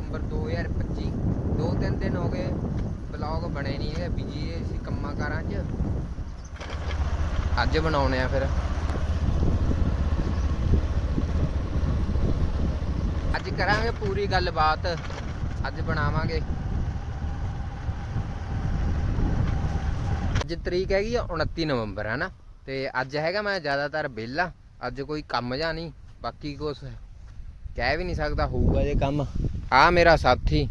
ਸਤੰਬਰ ਦੋ ਹਜ਼ਾਰ ਪੱਚੀ। ਦੋ ਤਿੰਨ ਦਿਨ ਹੋ ਗਏ ਬਲੌਗ ਬਣੇ ਨਹੀਂ ਹੈਗੇ ਬਿਜ਼ੀ ਸੀ ਕੰਮਾਂ ਕਾਰਾਂ 'ਚ। ਅੱਜ ਬਣਾਉਣੇ ਆ ਫਿਰ। ਅੱਜ ਕਰਾਂਗੇ ਪੂਰੀ ਗੱਲਬਾਤ। ਅੱਜ ਬਣਾਵਾਂਗੇ। ਅੱਜ ਤਰੀਕ ਹੈਗੀ 29 ਨਵੰਬਰ, ਹੈ ਨਾ? ਤੇ ਅੱਜ ਹੈਗਾ ਮੈਂ ਜ਼ਿਆਦਾਤਰ ਵਿਹਲਾ। ਅੱਜ ਕੋਈ ਕੰਮ ਜਿਹਾ ਨਹੀਂ, ਬਾਕੀ ਕੁਝ ਕਹਿ ਵੀ ਨਹੀਂ ਸਕਦਾ, ਹੋਊਗਾ ਜੇ ਕੰਮ। ਆ ਮੇਰਾ ਸਾਥੀ,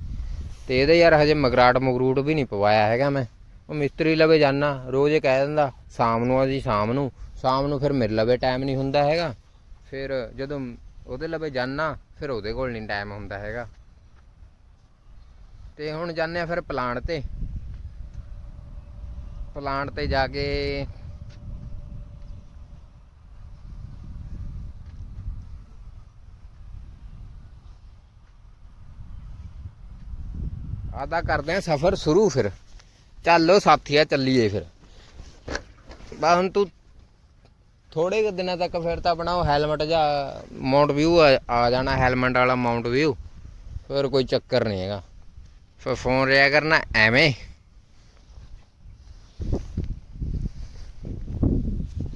ਤੇ ਇਹਦੇ ਯਾਰ ਹਜੇ ਮਗਰਾਟ ਮਗਰੂਟ ਵੀ ਨਹੀਂ ਪਵਾਇਆ ਹੈਗਾ ਮੈਂ। ਉਹ ਮਿਸਤਰੀ ਲਵੇ ਜਾਣਾ ਰੋਜ਼ ਇਹ ਕਹਿ ਦਿੰਦਾ, ਸ਼ਾਮ ਨੂੰ ਆ ਜੀ, ਸ਼ਾਮ ਨੂੰ। ਸ਼ਾਮ ਨੂੰ ਫਿਰ ਮੇਰੇ ਲਵੇ ਟਾਈਮ ਨਹੀਂ ਹੁੰਦਾ ਹੈਗਾ। ਫਿਰ ਜਦੋਂ ਉਹਦੇ ਲਵੇ ਜਾਣਾ ਫਿਰ ਉਹਦੇ ਕੋਲ ਨਹੀਂ ਟਾਈਮ ਹੁੰਦਾ ਹੈਗਾ। ਤੇ ਹੁਣ ਜਾਂਦੇ ਆ ਫਿਰ ਪਲਾਂਟ ਤੇ। ਪਲਾਂਟ ਤੇ ਜਾ ਕੇ ਆਦਾ ਕਰਦੇ ਆ, ਸਫ਼ਰ ਸ਼ੁਰੂ ਫਿਰ। ਚੱਲੋ ਸਾਥੀਆ, ਚੱਲੀਏ ਫਿਰ। ਬਾ ਹੁਣ ਤੂੰ ਥੋੜੇ ਕੁ ਦਿਨਾਂ ਤੱਕ ਫਿਰ ਤਾਂ ਬਣਾਓ ਹੈਲਮਟ ਜਾਂ ਮਾਉਂਟ ਵਿਊ ਆ ਜਾਣਾ ਹੈਲਮਟ ਵਾਲਾ ਮਾਉਂਟ ਵਿਊ ਫਿਰ ਕੋਈ ਚੱਕਰ ਨਹੀਂ ਹੈਗਾ। ਫਿਰ ਫੋਨ ਰਿਆ ਕਰਨਾ, ਐਵੇਂ।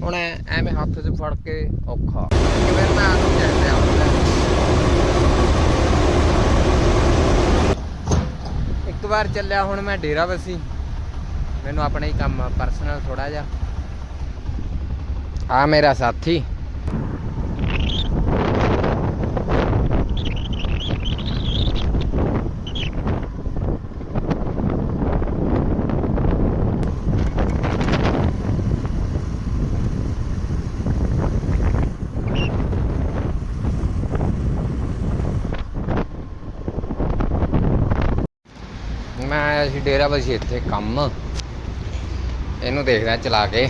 ਹੁਣ ਐਵੇਂ ਹੱਥ 'ਚ ਫੜ ਕੇ ਔਖਾ। ਕਿਵੇਂ ਮੈਂ ਆ ਨੂੰ ਕਹਿੰਦੇ ਆ ਇੱਕ ਵਾਰ ਚੱਲਿਆ, ਹੁਣ ਮੈਂ ਡੇਰਾ ਵਸੀ। ਮੈਨੂੰ ਆਪਣਾ ਹੀ ਕੰਮ ਪਰਸਨਲ ਥੋੜਾ ਜਿਹਾ। ਆ ਮੇਰਾ ਸਾਥੀ ਮੈਂ ਆਇਆ ਸੀ, ਡੇਰਾ ਵਸੀ ਇੱਥੇ ਕੰਮ। ਇਹਨੂੰ ਦੇਖਦਾ ਚਲਾ ਕੇ।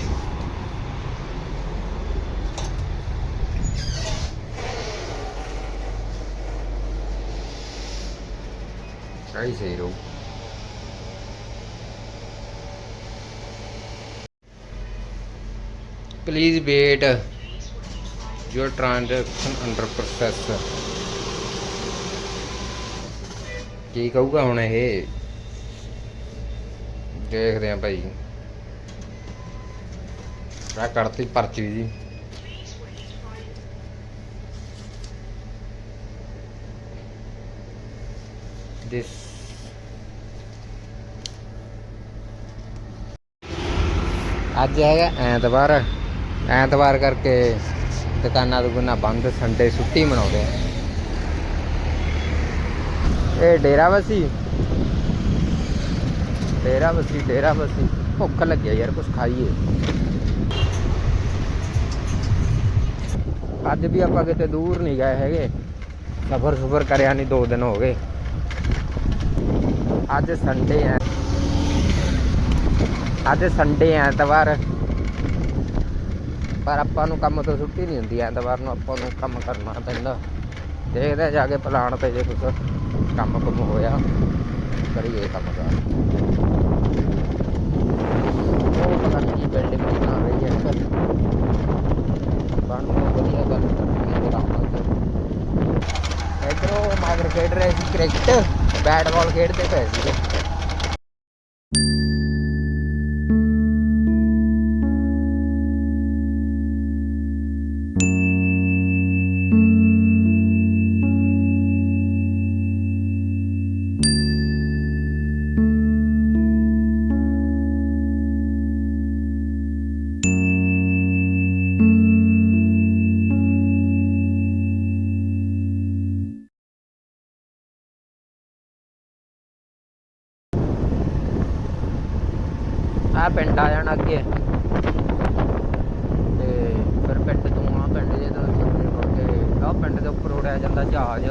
ਸਹੀ ਸਹੀ ਰਹੂ please wait your transaction under process. ਕੀ ਕਹੂਗਾ ਹੁਣ ਇਹ? ਦੇਖਦੇ ਆ ਭਾਈ। ਮੈਂ ਕੱਢਤੀ ਪਰਚੀ ਜੀ। This ਅੱਜ ਹੈਗਾ ਐਤਵਾਰ। ਐਤਵਾਰ ਕਰਕੇ ਦੁਕਾਨਾਂ ਦੁਕਾਨਾਂ ਬੰਦ ਸੰਡੇ ਛੁੱਟੀ ਮਨਾਉਂਦੇ ਆ। ਇਹ ਡੇਰਾ ਵਸੀ? ਡੇਰਾ ਵਸੀ ਡੇਰਾ ਵਸੀ ਭੁੱਖ ਲੱਗਿਆ ਯਾਰ ਕੁਝ ਖਾਈਏ। ਅੱਜ ਵੀ ਆਪਾਂ ਕਿਤੇ ਦੂਰ ਨਹੀਂ ਗਏ ਹੈਗੇ। ਸਫਰ ਸੁਫਰ ਕਰਿਆ ਨਹੀਂ ਦੋ ਦਿਨ ਹੋ ਗਏ। ਅੱਜ ਸੰਡੇ ਹੈ ਅੱਜ ਸੰਡੇ ਐਤਵਾਰ। ਪਰ ਆਪਾਂ ਨੂੰ ਕੰਮ ਤੋਂ ਛੁੱਟੀ ਨਹੀਂ ਹੁੰਦੀ, ਐਤਵਾਰ ਨੂੰ ਆਪਾਂ ਨੂੰ ਕੰਮ ਕਰਨਾ ਪੈਂਦਾ। ਦੇਖਦੇ ਜਾ ਕੇ ਪਲਾਨ ਤੇ ਜੇ ਕੁਛ ਕੰਮ ਕੁਮ ਹੋਇਆ, ਕਰੀਏ ਕੰਮ ਕਰ ਉਹ ਪਤਾ ਨਹੀਂ ਕੀ ਬਿਲਡਿੰਗ ਬਣਾ ਰਹੀ ਹੈ ਬਣ ਤੋਂ ਵਧੀਆ ਗੱਲ ਕਰਨੀ ਹੈ ਰਾਮ ਇਧਰੋਂ ਮਾਗਰ ਖੇਡ ਰਹੇ ਸੀ ਕ੍ਰਿਕਟ, ਬੈਟ ਬਾਲ ਖੇਡਦੇ ਪਏ ਸੀਗੇ। ਆ ਪਿੰਡ ਆ ਜਾਣਾ ਅੱਗੇ। ਤੇ ਫਿਰ ਪਿੰਡ ਤੋਂ ਆ ਪਿੰਡ ਜੇ ਤੋਂ ਸੱਜੇ ਮੁੜ ਕੇ ਆ ਪਿੰਡ ਦੇ ਉੱਪਰ ਉੜਿਆ ਜਾਂਦਾ ਜਹਾਜ਼।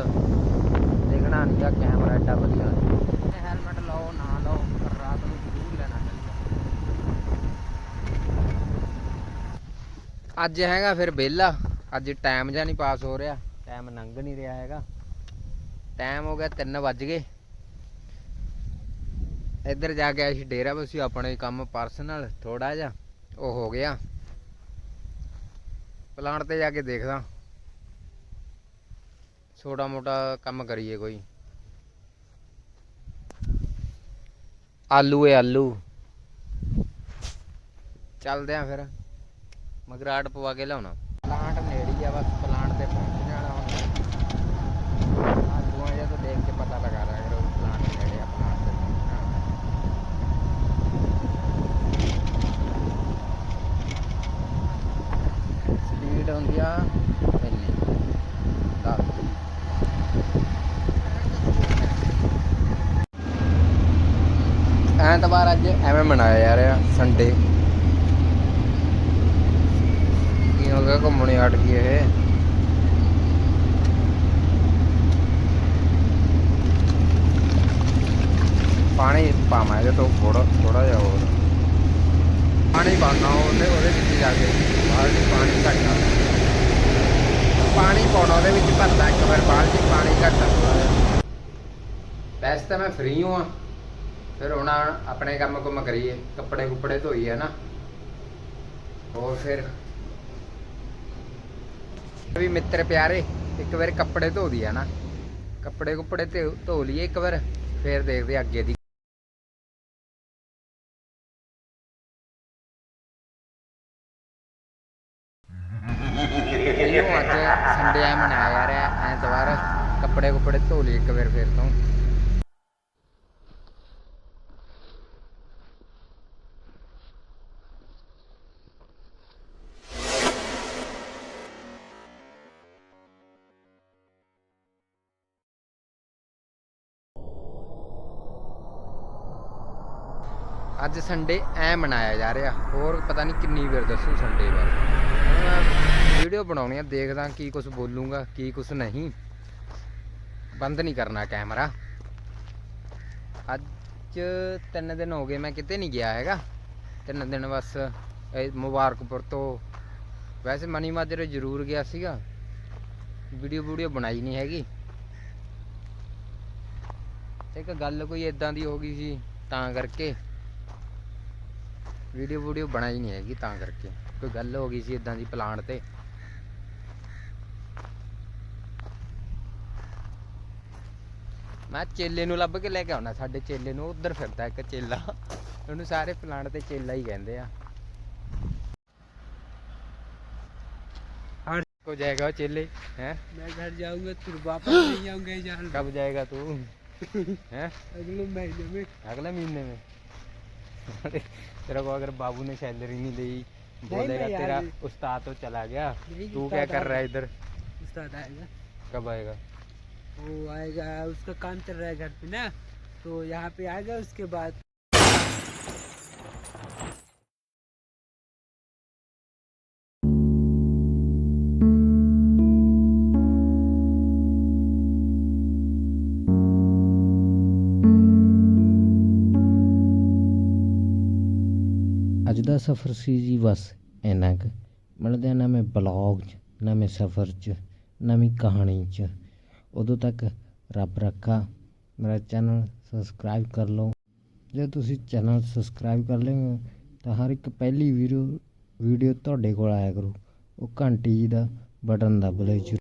ਦੇਖਣਾ ਨਹੀਂ ਆ ਕੈਮਰਾ ਐਡਾ ਵਧੀਆ। ਹੈਲਮਟ ਲਾਓ ਨਾ ਲਾਓ ਪਰ ਰਾਤ ਨੂੰ ਜ਼ਰੂਰ ਲੈਣਾ ਚਾਹੀਦਾ। ਅੱਜ ਹੈਗਾ ਫਿਰ ਵਿਹਲਾ। ਅੱਜ ਟਾਈਮ ਜਾਂ ਨਹੀਂ ਪਾਸ ਹੋ ਰਿਹਾ। ਟਾਈਮ ਲੰਘ ਨਹੀਂ ਰਿਹਾ ਹੈਗਾ। ਟਾਈਮ ਹੋ ਗਿਆ 3 ਵੱਜ ਗਏ। ਇੱਧਰ ਜਾ ਕੇ ਅਸੀਂ ਡੇਰਾ ਬਸੀ ਆਪਣੇ ਕੰਮ ਪਰਸਨਲ ਥੋੜਾ ਜਿਹਾ ਉਹ ਹੋ ਗਿਆ। ਪਲਾਂਟ ਤੇ ਜਾ ਕੇ ਦੇਖਦਾ। ਛੋਟਾ ਮੋਟਾ ਕੰਮ ਕਰੀਏ ਕੋਈ। ਆਲੂ ਏ ਆਲੂ। ਚੱਲਦੇ ਆ ਫਿਰ। ਮਗਰਾਟ ਪਵਾ ਕੇ ਲਿਆਉਣਾ। ਪਲਾਂਟ ਨੇੜੀ ਆ ਬਸ ਪਲਾਂਟ ਤੇ ਪਹੁੰਚ ਜਾਣਾ ਹੁਣ ਆਲੂਆਂ ਜਿਹਾ ਤਾਂ ਦੇਖ ਕੇ ਪਤਾ ਲਗਾ ਰਿਹਾ ਕਰੋ ਪਲਾਂਟ ਨੇੜੇ ਆ ਪਲਾਂਟ ਤੇ ਪਹੁੰਚਣਾ ਸਪੀਡ ਹੁੰਦੀ ਆ ਇੰਨੀ ਦਸ ਵਾਰ ਅੱਜ ਐਵੇਂ ਮਨਾਇਆ ਜਾ ਰਿਹਾ ਸੰਡੇ ਕੀ ਹੋ ਗਿਆ ਘੁੰਮਣੀ ਹਟ ਗਈ ਇਹ? ਪਾਣੀ ਪਾਵਾਂ ਤੋਂ ਥੋੜਾ ਥੋੜਾ ਜਿਹਾ ਹੋਰ। ਪਾਣੀ ਪਾਉਣਾ ਉਹਦੇ ਉਹਦੇ ਵਿੱਚ ਜਾ ਕੇ। ਬਾਲਟੀ ਪਾਣੀ ਘੱਟ ਪਾਣੀ ਪਾਉਣਾ ਉਹਦੇ ਵਿੱਚ ਭਰਦਾ ਇੱਕ ਵਾਰ ਬਾਲਟੀ ਪਾਣੀ ਘੱਟ ਵੈਸੇ ਤਾਂ ਮੈਂ ਫ੍ਰੀ ਹਾਂ ਫਿਰ ਹੁਣ ਆਪਣੇ ਕੰਮ ਕੁਮ ਕਰੀਏ, ਕੱਪੜੇ ਕੁੱਪੜੇ ਧੋਈਏ ਨਾ ਹੋਰ ਫਿਰ? ਵੀ ਮਿੱਤਰ ਪਿਆਰੇ, ਇੱਕ ਵਾਰ ਕੱਪੜੇ ਧੋ ਦੀਏ ਨਾ ਕੱਪੜੇ ਕੁੱਪੜੇ ਤੇ ਧੋ ਲਈਏ ਇੱਕ ਵਾਰ, ਫਿਰ ਦੇਖਦੇ ਅੱਗੇ ਦੀ। ਇਹਨੂੰ ਅੱਜ ਸੰਡੇ ਆ ਮਨਾਇਆ ਜਾ ਰਿਹਾ, ਐਤਵਾਰ ਕੱਪੜੇ ਕੁੱਪੜੇ ਧੋ ਲਈਏ ਇੱਕ ਵਾਰ ਫਿਰ ਤੋਂ। ਅੱਜ ਸੰਡੇ ਐ ਮਨਾਇਆ ਜਾ ਰਿਹਾ। ਹੋਰ ਪਤਾ ਨਹੀਂ ਕਿੰਨੀ ਵਾਰ ਦੱਸੂ ਸੰਡੇ ਬਾਰੇ ਵੀਡੀਓ ਬਣਾਉਣੀ ਆ, ਦੇਖਦਾ ਕੀ ਕੁਝ ਬੋਲੂੰਗਾ, ਕੀ ਕੁਝ ਨਹੀਂ। ਬੰਦ ਨਹੀਂ ਕਰਨਾ ਕੈਮਰਾ ਅੱਜ ਤਿੰਨ ਦਿਨ ਹੋ ਗਏ ਮੈਂ ਕਿਤੇ ਨਹੀਂ ਗਿਆ ਹੈਗਾ। ਤਿੰਨ ਦਿਨ ਬਸ ਮੁਬਾਰਕਪੁਰ ਤੋਂ ਵੈਸੇ ਮਨੀ ਮਾਜਰੇ ਜ਼ਰੂਰ ਗਿਆ ਸੀਗਾ। ਵੀਡੀਓ ਵੀਡੀਓ ਬਣਾਈ ਨਹੀਂ ਹੈਗੀ। ਇੱਕ ਗੱਲ ਕੋਈ ਇਦਾਂ ਦੀ ਹੋ ਗਈ ਸੀ ਤਾਂ ਕਰਕੇ ਵੀਡੀਓ ਵੀਡੀਓ ਬਣਾਈ ਨਹੀਂ ਹੈਗੀ ਤਾਂ ਕਰਕੇ ਕੋਈ ਗੱਲ ਹੋ ਗਈ ਸੀ ਇਦਾਂ ਦੀ ਪਲਾਨ ਤੇ ਮੈਂ ਚੇਲੇ ਨੂੰ ਲੱਭ ਕੇ ਲੈ ਕੇ ਆਉਣਾ ਸਾਡੇ ਚੇਲੇ ਨੂੰ ਉਧਰ ਫਿਰਦਾ ਇੱਕ ਚੇਲਾ ਉਹਨੂੰ ਸਾਰੇ ਪਲਾਨ ਤੇ ਚੇਲਾ ਹੀ ਕਹਿੰਦੇ ਆ और ਕੋ ਜਾਏਗਾ ਉਹ ਚੇਲੇ ਹੈ मैं घर जाऊंगा फिर वापस नहीं आऊंगा जान कब जाएगा तू हैं अगले महीने में अगले महीने में अरे, तेरे को अगर बाबू ने सैलरी नहीं दी बोलेगा तेरा उस्ताद तो चला गया। तू क्या कर रहा है इधर? उस्ताद आएगा। कब आएगा? वो आएगा उसका काम चल रहा है घर पे ना। तो यहाँ पे आएगा उसके बाद ਦਾ ਸਫ਼ਰ ਸੀ ਜੀ ਬਸ, ਇੰਨਾ ਕੁ। ਮਿਲਦੇ ਆ ਨਵੇਂ ਬਲੋਗ 'ਚ ਨਵੇਂ ਸਫ਼ਰ 'ਚ ਨਵੀਂ ਕਹਾਣੀ 'ਚ। ਉਦੋਂ ਤੱਕ ਰੱਬ ਰੱਖਾ, ਮੇਰਾ ਚੈਨਲ ਸਬਸਕ੍ਰਾਈਬ ਕਰ ਲਓ। ਜੇ ਤੁਸੀਂ ਚੈਨਲ ਸਬਸਕ੍ਰਾਈਬ ਕਰ ਲਿਓ ਤਾਂ ਹਰ ਇੱਕ ਪਹਿਲੀ ਵੀਡੀਓ ਵੀਡੀਓ ਤੁਹਾਡੇ ਕੋਲ ਆਇਆ ਕਰੂ। ਉਹ ਘੰਟੀ ਦਾ ਬਟਨ ਦੱਬ ਲਿਓ ਜੀ।